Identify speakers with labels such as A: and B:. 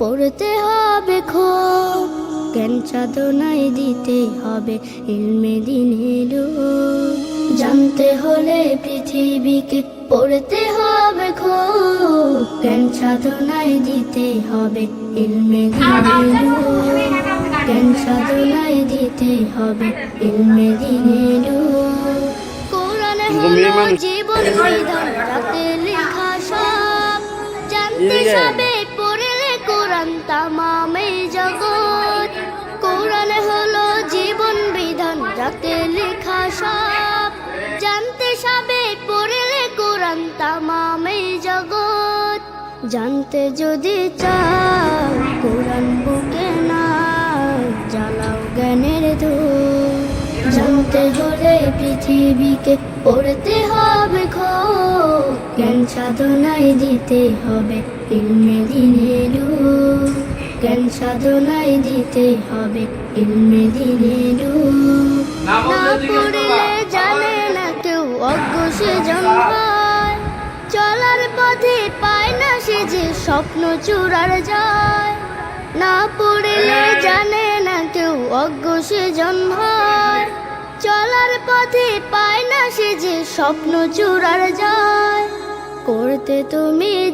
A: পড়তে হবে খুব জ্ঞান সাধনায় দিতে হবে ইলমে দিনের জানতে হলে পৃথিবীকে পড়তে হবে খুব জ্ঞান সাধনায় দিতে হবে ইলমে দিনের জ্ঞান সাধনায় দিতে হবে ইলমে দিনের কোরআন হলো জীবন বিধান রাতে লেখা সবে পড়লে কোরআন তামামে জগৎ। কোরআন হলো জীবন বিধান রাতে লেখা সব। জানতে সবে পড়লে কোরআন তামামে জগৎ। জানতে যদি চাও কোরআন বুকে না জ্বালাও জ্ঞানের ধূপ। জানতে হলে পৃথিবীকে পড়তে হবে খো জ্ঞান সাধনায় দিতে হবে ইলমে দিনের জ্ঞান সাধনায় দিতে হবে ইলমে দিনের না পড়লে জানে না কেউ অজ্ঞ সে জন্মায়। চলার পথে পায় না সে যে স্বপ্ন চূড়ার যায় না পড়লে জানে না কেউ অজ্ঞ সে জন্মায়। চলার পথে পায় না সে যে স্বপ্ন চূড়ার যায় করতে তুমি